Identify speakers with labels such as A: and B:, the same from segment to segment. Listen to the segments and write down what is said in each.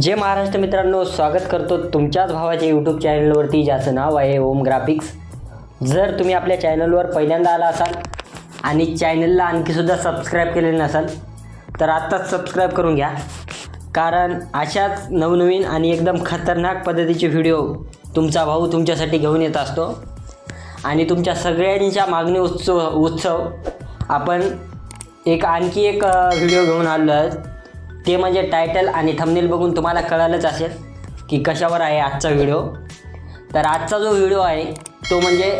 A: जे महाराष्ट्र मित्रांनो स्वागत करतो तुमच्याच भावाच्या यूट्यूब चॅनलवरती ज्याचं नाव आहे ओम ग्राफिक्स जर तुम्ही आपल्या चॅनलवर पहिल्यांदा आला असाल आणि चॅनलला आणखीसुद्धा सबस्क्राईब केलेलं नसाल तर आत्ताच सबस्क्राईब करून घ्या. कारण अशाच नवनवीन आणि एकदम खतरनाक पद्धतीचे व्हिडिओ तुमचा भाऊ तुमच्यासाठी घेऊन येत असतो. आणि तुमच्या सगळ्यांच्या मागणी उत्सव उत्सव आपण एक आणखी एक व्हिडिओ घेऊन आलो आहे ते म्हणजे टायटल आणि थंबनेल बघून तुम्हाला कळालंच असेल की कशावर आहे आजचा व्हिडिओ तर आजचा जो व्हिडिओ आहे तो म्हणजे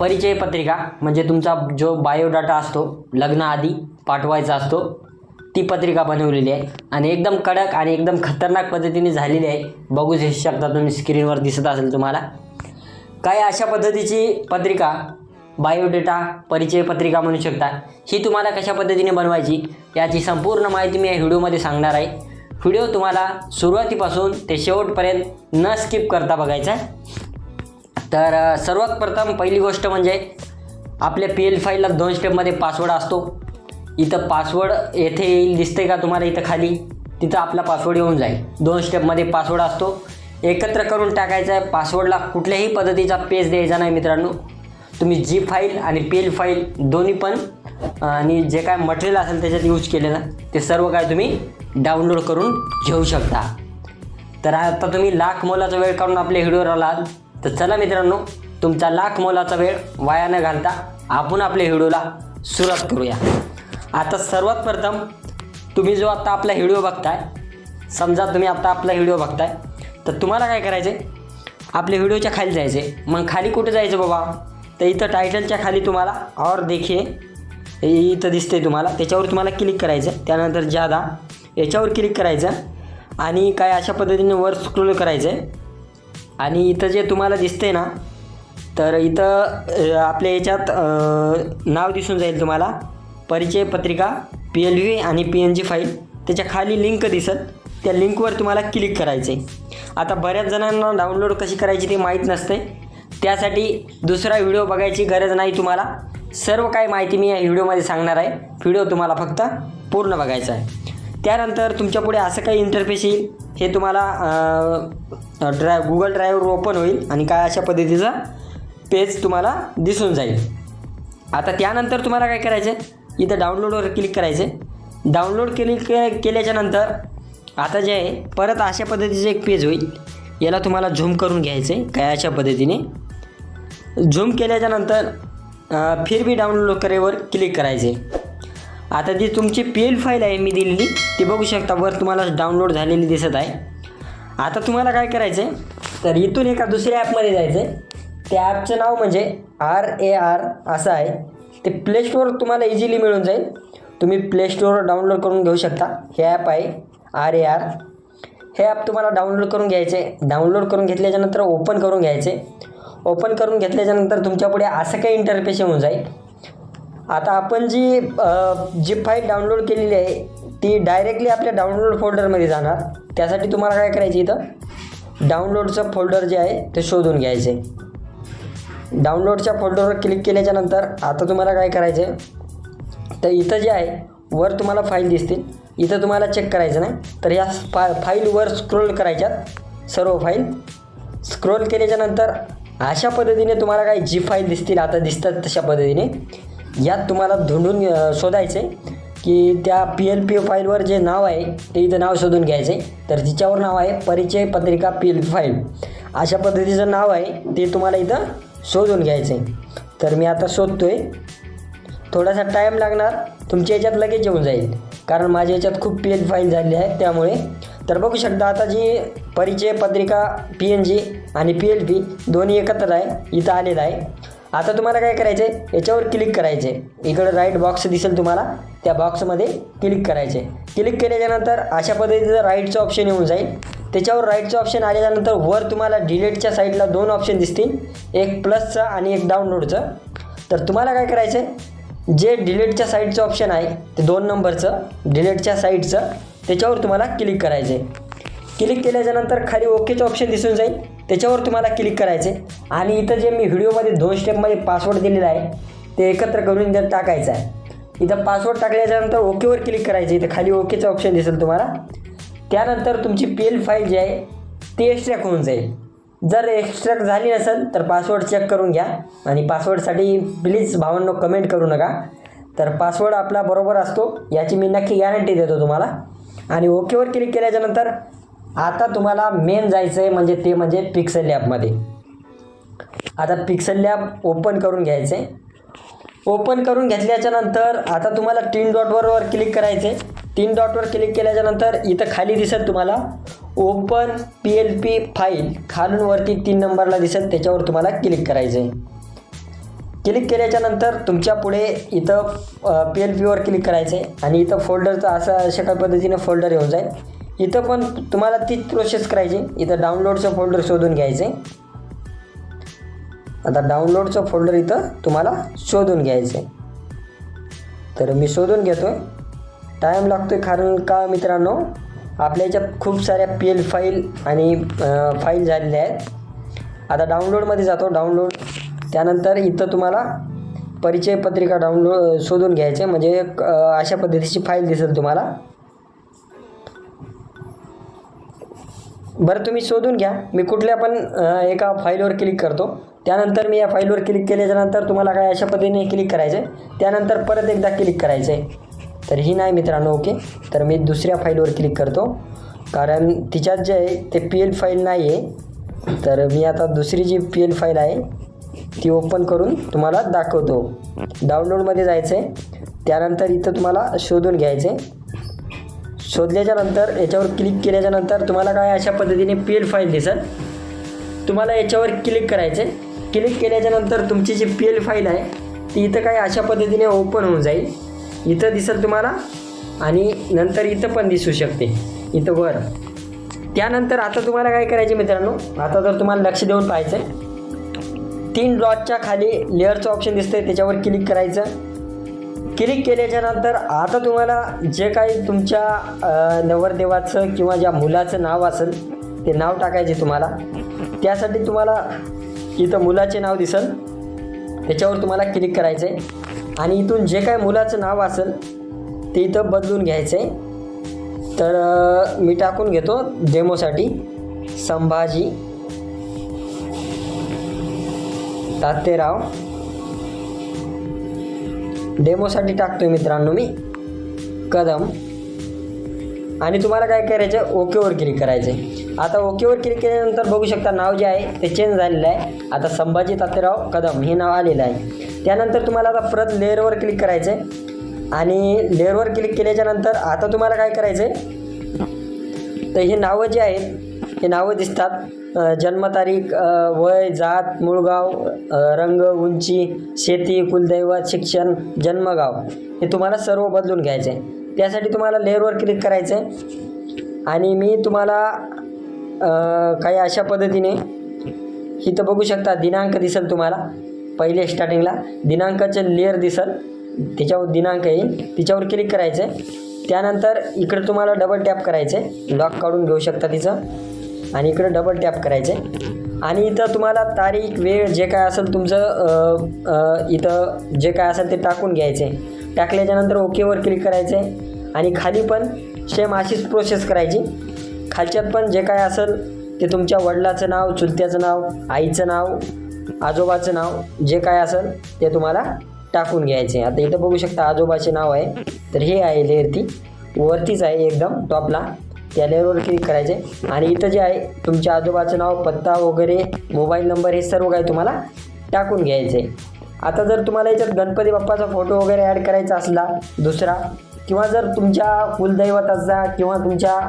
A: परिचय पत्रिका म्हणजे तुमचा जो बायोडाटा असतो लग्नाआधी पाठवायचा असतो ती पत्रिका बनवलेली आहे. आणि एकदम कडक आणि एकदम खतरनाक पद्धतीने झालेली आहे. बघू शकता तुम्ही स्क्रीनवर दिसत असेल तुम्हाला. काय अशा पद्धतीची पत्रिका बायोडेटा परिचय पत्रिका म्हणू शकता. ही तुम्हाला कशा पद्धतीने बनवायची याची संपूर्ण माहिती मी या व्हिडिओमध्ये सांगणार आहे. व्हिडिओ तुम्हाला सुरुवातीपासून ते शेवटपर्यंत न स्किप करता बघायचा आहे. तर सर्वात प्रथम पहिली गोष्ट म्हणजे आपल्या पी एल फाईलला दोन स्टेपमध्ये पासवर्ड असतो. इथं पासवर्ड येथे येईल दिसते का तुम्हाला इथं खाली? तिथं आपला पासवर्ड येऊन जाईल. दोन स्टेपमध्ये पासवर्ड असतो. एकत्र करून टाकायचा आहे. पासवर्डला कुठल्याही पद्धतीचा पेज द्यायचा नाही मित्रांनो. तुम्ही जी फाईल आणि पेल फाईल दोन्ही पण आणि जे काय मटेरियल असेल त्याच्यात यूज केलेलं ते सर्व काय तुम्ही डाउनलोड करून घेऊ शकता. तर आता तुम्ही लाख मोलाचा वेळ काढून आपल्या व्हिडिओवर आलात. तर चला मित्रांनो तुमचा लाख मोलाचा वेळ वाया न घालता आपण आपल्या व्हिडिओला सुरुवात करूया. आता सर्वात प्रथम तुम्ही जो आत्ता आपला व्हिडिओ बघताय समजा तुम्ही आत्ता आपला व्हिडिओ बघताय तर तुम्हाला काय करायचे आपल्या व्हिडिओच्या खाली जायचे मग खाली कुठे जायचं बाबा? तर इथं टायटलच्या खाली तुम्हाला और देखिए इथं दिसते तुम्हाला. त्याच्यावर तुम्हाला क्लिक करायचं. त्यानंतर जादा. याच्यावर क्लिक करायचं. आणि काय अशा पद्धतीने वर स्क्रोल करायचं आहे आणि इथं जे तुम्हाला दिसतंय ना तर इथं आपल्या याच्यात नाव दिसून जाईल तुम्हाला. परिचय पत्रिका पी एल व्ही आणि पी एन जी फाईल त्याच्याखाली लिंक दिसत. त्या लिंकवर तुम्हाला क्लिक करायचं आहे आता बऱ्याच जणांना डाउनलोड कशी करायची ते माहीत नसते त्यासाठी दुसरा व्हिडिओ बघायची गरज नाही तुम्हाला. सर्व काही माहिती मी या व्हिडिओमध्ये सांगणार आहे. व्हिडिओ तुम्हाला फक्त पूर्ण बघायचा आहे. त्यानंतर तुमच्यापुढे असं काही इंटरफेस येईल हे तुम्हाला ड्राय गुगल ड्रायव्हर ओपन होईल आणि काय अशा पद्धतीचा पेज तुम्हाला दिसून जाईल. आता त्यानंतर तुम्हाला काय करायचं आहे इथं डाउनलोडवर क्लिक करायचं आहे डाउनलोड केली के केल्याच्यानंतर आता जे आहे परत अशा पद्धतीचं एक पेज होईल. याला तुम्हाला झूम करून घ्यायचं आहे काय अशा पद्धतीने. झूम केल्याच्यानंतर फिर बी डाउनलोड करेवर क्लिक करायचे. आता जी तुमची पी एल फाईल आहे मी दिलेली ती बघू शकता वर तुम्हाला डाउनलोड झालेली दिसत आहे. आता तुम्हाला काय करायचं आहे तर इथून एका दुसऱ्या ॲपमध्ये जायचं आहे त्या ॲपचं नाव म्हणजे आर ए आर असं आहे. ते प्ले स्टोअर तुम्हाला इझिली मिळून जाईल. तुम्ही प्लेस्टोअरवर डाउनलोड करून घेऊ शकता. हे ॲप आहे आर ए आर हे ॲप तुम्हाला डाउनलोड करून घ्यायचे डाउनलोड करून घेतल्याच्यानंतर ओपन करून घ्यायचे ओपन करून घेतल्याच्यानंतर तुमच्यापुढे असं काही इंटरफेस होऊन जाईल. आता आपण जी जी फाईल डाउनलोड केलेली आहे ती डायरेक्टली आपल्या डाउनलोड फोल्डरमध्ये जाणार. त्यासाठी तुम्हाला काय करायचं इथं? डाउनलोडचं फोल्डर जे आहे ते शोधून घ्यायचे डाउनलोडच्या फोल्डरवर क्लिक केल्याच्यानंतर आता तुम्हाला काय करायचं आहे तर इथं जे आहे वर तुम्हाला फाईल दिसतील. इथं तुम्हाला चेक करायचं नाही. तर या फा फाईलवर स्क्रोल करायच्यात. सर्व फाईल स्क्रोल केल्याच्यानंतर अशा पद्धतीने तुम्हाला काही जी फाईल दिसतील आता दिसतात तशा पद्धतीने. यात तुम्हाला धुंडून शोधायचे की त्या पी एल पी फाईलवर जे नाव आहे ते इथं नाव शोधून घ्यायचे तर तिच्यावर नाव आहे परिचय पत्रिका पी एल फाईल. अशा पद्धतीचं नाव आहे ते तुम्हाला इथं शोधून घ्यायचं आहे तर मी आता शोधतो आहे थोडासा टाईम लागणार तुमच्या याच्यात लगेच येऊन जाईल. कारण माझ्या याच्यात खूप पी एल फाईल झाली आहे त्यामुळे. तर बघू शकता आता जी परिचय पत्रिका पी एन जी आणि पी एल पी दोन्ही एकत्र आहे इथं आलेलं आहे. आता तुम्हाला काय करायचं आहे याच्यावर क्लिक करायचे इकडं राईट बॉक्स दिसेल तुम्हाला. त्या बॉक्समध्ये क्लिक करायचे क्लिक केल्याच्यानंतर अशा पद्धतीचं राईटचं ऑप्शन येऊन जाईल. त्याच्यावर राईटचं ऑप्शन आल्याच्यानंतर वर तुम्हाला डिलेटच्या साईडला दोन ऑप्शन दिसतील. एक प्लसचं आणि एक डाउनलोडचं तर तुम्हाला काय करायचं आहे जे डिलेटच्या साईडचं ऑप्शन आहे ते दोन नंबरचं डिलेटच्या साईडचं त्याच्यावर तुम्हाला क्लिक करायचं आहे क्लिक केल्याच्यानंतर खाली ओकेचं ऑप्शन दिसून जाईल. त्याच्यावर तुम्हाला क्लिक करायचे आणि इथं जे मी व्हिडिओमध्ये दोन स्टेपमध्ये पासवर्ड दिलेला आहे ते एकत्र करून त्यात टाकायचं आहे. इथं पासवर्ड टाकल्याच्यानंतर ओकेवर क्लिक करायचे. इथं खाली ओकेचं ऑप्शन दिसेल तुम्हाला. त्यानंतर तुमची पी एल फाईल जी आहे ती एक्स्ट्रॅक्ट होऊन जाईल. जर एक्स्ट्रॅक्ट झाली नसेल तर पासवर्ड चेक करून घ्या. आणि पासवर्डसाठी प्लीज भावांनो कमेंट करू नका. तर पासवर्ड आपला बरोबर असतो याची मी नक्की गॅरंटी देतो तुम्हाला. आणि ओकेवर क्लिक केल्याच्यानंतर आता तुम्हाला मेन जायचं आहे म्हणजे ते म्हणजे पिक्सल लॅबमध्ये आता पिक्सल लॅब ओपन करून घ्यायचं आहे ओपन करून घेतल्याच्यानंतर आता तुम्हाला तीन डॉटवर वर क्लिक करायचे तीन डॉटवर क्लिक केल्याच्यानंतर इथं खाली दिसेल तुम्हाला open P L P file खालून वरती तीन नंबरला दिसेल त्याच्यावर तुम्हाला क्लिक करायचं आहे क्लिक केल्याच्यानंतर तुमच्यापुढे इथं पी एल पीवर क्लिक करायचं आहे आणि इथं फोल्डरचं असं अशा काही पद्धतीने फोल्डर येऊन जाईल. इथं पण तुम्हाला तीच प्रोसेस करायची. इथं डाउनलोडचं फोल्डर शोधून घ्यायचं आहे आता डाउनलोडचं फोल्डर इथं तुम्हाला शोधून घ्यायचं आहे तर मी शोधून घेतो आहे टाईम लागतो आहे कारण का मित्रांनो आपल्या याच्यात खूप साऱ्या पी एल फाईल आणि फाईल झालेल्या आहेत. आता डाउनलोडमध्ये जातो. डाउनलोड त्यानंतर इथं तुम्हाला परिचय पत्रिका डाउनलोड शोधून घ्यायचे म्हणजे अशा पद्धतीची फाईल दिसेल तुम्हाला. बरं तुम्ही शोधून घ्या. मी कुठल्या पण एका फाईलवर क्लिक करतो. त्यानंतर मी या फाईलवर क्लिक केल्याच्यानंतर तुम्हाला काय अशा पद्धतीने क्लिक करायचं आहे त्यानंतर परत एकदा क्लिक करायचं आहे तर ही नाही मित्रांनो ओके. तर मी दुसऱ्या फाईलवर क्लिक करतो. कारण तिच्यात जे आहे ते पी एल फाईल नाही आहे तर मी आता दुसरी जी पी एल फाईल आहे ती ओपन करून तुम्हाला दाखवतो. डाउनलोडमध्ये जायचं आहे त्यानंतर इथं तुम्हाला शोधून घ्यायचं आहे शोधल्याच्या नंतर याच्यावर क्लिक केल्याच्यानंतर तुम्हाला काय अशा पद्धतीने पी एल फाईल दिसेल? तुम्हाला याच्यावर क्लिक करायचे क्लिक केल्याच्यानंतर तुमची जी पी एल फाईल आहे ती इथं काय अशा पद्धतीने ओपन होऊन जाईल. इथं दिसेल तुम्हाला आणि नंतर इथं पण दिसू शकते. इथं वर. त्यानंतर आता तुम्हाला काय करायचे मित्रांनो? आता जर तुम्हाला लक्ष देऊन पाहायचं आहे तीन डॉटच्या खाली लेअरचं ऑप्शन दिसतंय त्याच्यावर क्लिक करायचं. क्लिक केल्याच्यानंतर आता तुम्हाला जे काही तुमच्या नवरदेवाचं किंवा ज्या मुलाचं नाव असेल ते नाव टाकायचे तुम्हाला. त्यासाठी तुम्हाला इथं मुलाचे नाव दिसेल. त्याच्यावर तुम्हाला क्लिक करायचं आहे आणि इथून जे काय मुलाचं नाव असेल ते इथं बदलून घ्यायचं आहे तर मी टाकून घेतो डेमोसाठी. संभाजी तातेराव डेमोसाठी टाकतोय मित्रांनो मी. कदम. आणि तुम्हाला काय करायचं ओकेवर क्लिक करायचं आहे आता ओकेवर क्लिक केल्यानंतर बघू शकता नाव जे आहे ते चेंज झालेलं आहे. आता संभाजी तातेराव कदम हे नाव आलेलं आहे. त्यानंतर तुम्हाला आता परत लेअरवर क्लिक करायचं आहे आणि लेअरवर क्लिक केल्याच्यानंतर आता तुम्हाला काय करायचं आहे तर हे नावं जे आहेत हे नावं दिसतात. जन्मतारीख वय जात मूळगाव रंग उंची शेती कुलदैवत शिक्षण जन्मगाव हे तुम्हाला सर्व बदलून घ्यायचं आहे त्यासाठी तुम्हाला लेअरवर क्लिक करायचं आहे आणि मी तुम्हाला काही अशा पद्धतीने इथं बघू शकता दिनांक दिसेल तुम्हाला. पहिले स्टार्टिंगला दिनांकाचे लेअर दिसेल. त्याच्यावर दिनांक येईल. तिच्यावर क्लिक करायचं आहे त्यानंतर इकडे तुम्हाला डबल टॅप करायचं आहे लॉक काढून घेऊ शकता तिचं. आणि इकडं डबल टॅप करायचं आहे आणि इथं तुम्हाला तारीख वेळ जे काय असेल तुमचं इथं जे काय असेल ते टाकून घ्यायचं आहे टाकल्याच्यानंतर ओकेवर क्लिक करायचं आहे आणि खाली पण सेम अशीच प्रोसेस करायची. खालच्यात पण जे काय असेल ते तुमच्या वडिलाचं नाव चुलत्याचं नाव आईचं नाव आजोबाचं नाव जे काय असेल ते तुम्हाला टाकून घ्यायचे आता इथं बघू शकता आजोबाचे नाव आहे. तर हे आहे लेअरती. वरतीच आहे एकदम टॉपला. त्या लेअरवर क्लिक करायचे. आणि इथं जे आहे तुमच्या आजोबाचं नाव पत्ता वगैरे मोबाईल नंबर हे सर्व काही तुम्हाला टाकून घ्यायचे. आता जर तुम्हाला याच्यात गणपती बाप्पाचा फोटो वगैरे ॲड करायचा असला दुसरा किंवा जर तुमच्या कुलदैवताचा किंवा तुमच्या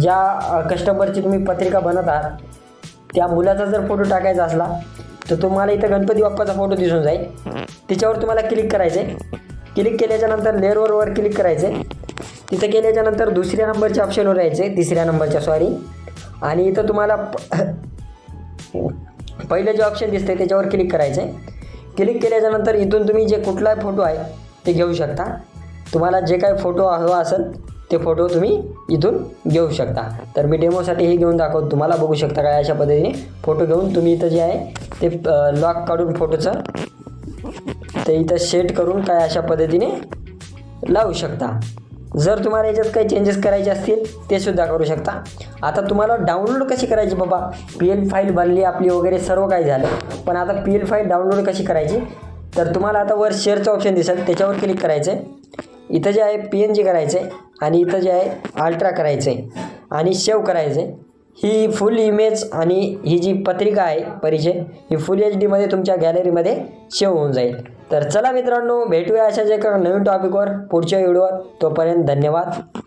A: ज्या कस्टमरची तुम्ही पत्रिका बनत आहात त्या मुलाचा जर फोटो टाकायचा असला तर तुम्हाला इथं गणपती बाप्पाचा फोटो दिसून जाईल. त्याच्यावर तुम्हाला क्लिक करायचे. क्लिक केल्याच्यानंतर लेअरवर वर क्लिक करायचे. तिथं गेल्याच्यानंतर दुसऱ्या नंबरच्या ऑप्शनवर यायचे तिसऱ्या नंबरच्या सॉरी आणि इथं तुम्हाला प- पहिलं जे ऑप्शन दिसते त्याच्यावर क्लिक करायचं क्लिक केल्याच्यानंतर इथून तुम्ही जे कुठलाही फोटो आहे ते घेऊ शकता. तुम्हाला जे काही फोटो हवा असेल ते फोटो तुम्ही इथून घेऊ शकता. तर मी डेमोसाठी हे घेऊन दाखवतो. तुम्हाला बघू शकता काय अशा पद्धतीने फोटो घेऊन तुम्ही इथं जे आहे ते लॉक काढून फोटोचं ते इथं सेट करून काय अशा पद्धतीने लावू शकता. जर तुम्हाला याच्यात काही चेंजेस करायचे असतील ते सुद्धा करू शकता. आता तुम्हाला डाउनलोड कशी करायची बाबा? पी एल फाईल बनली आपली वगैरे सर्व काही झालं. पण आता पी एल फाईल डाउनलोड कशी करायची? तर तुम्हाला आता वर शेअरचं ऑप्शन दिसेल त्याच्यावर क्लिक करायचं आहे इथं जे आहे पी एन जी करायचं आहे आणि इथं जे आहे अल्ट्रा करायचं आहे आणि सेव्ह करायचं आहे ही फुल इमेज आणि ही जी पत्रिका आहे परिचय ही फुल एच डीमध्ये तुमच्या गॅलरीमध्ये सेव्ह होऊन जाईल. तर चला मित्रांनो भेटूया अशाच एका नवीन टॉपिकवर पुढच्या व्हिडिओवर तोपर्यंत धन्यवाद.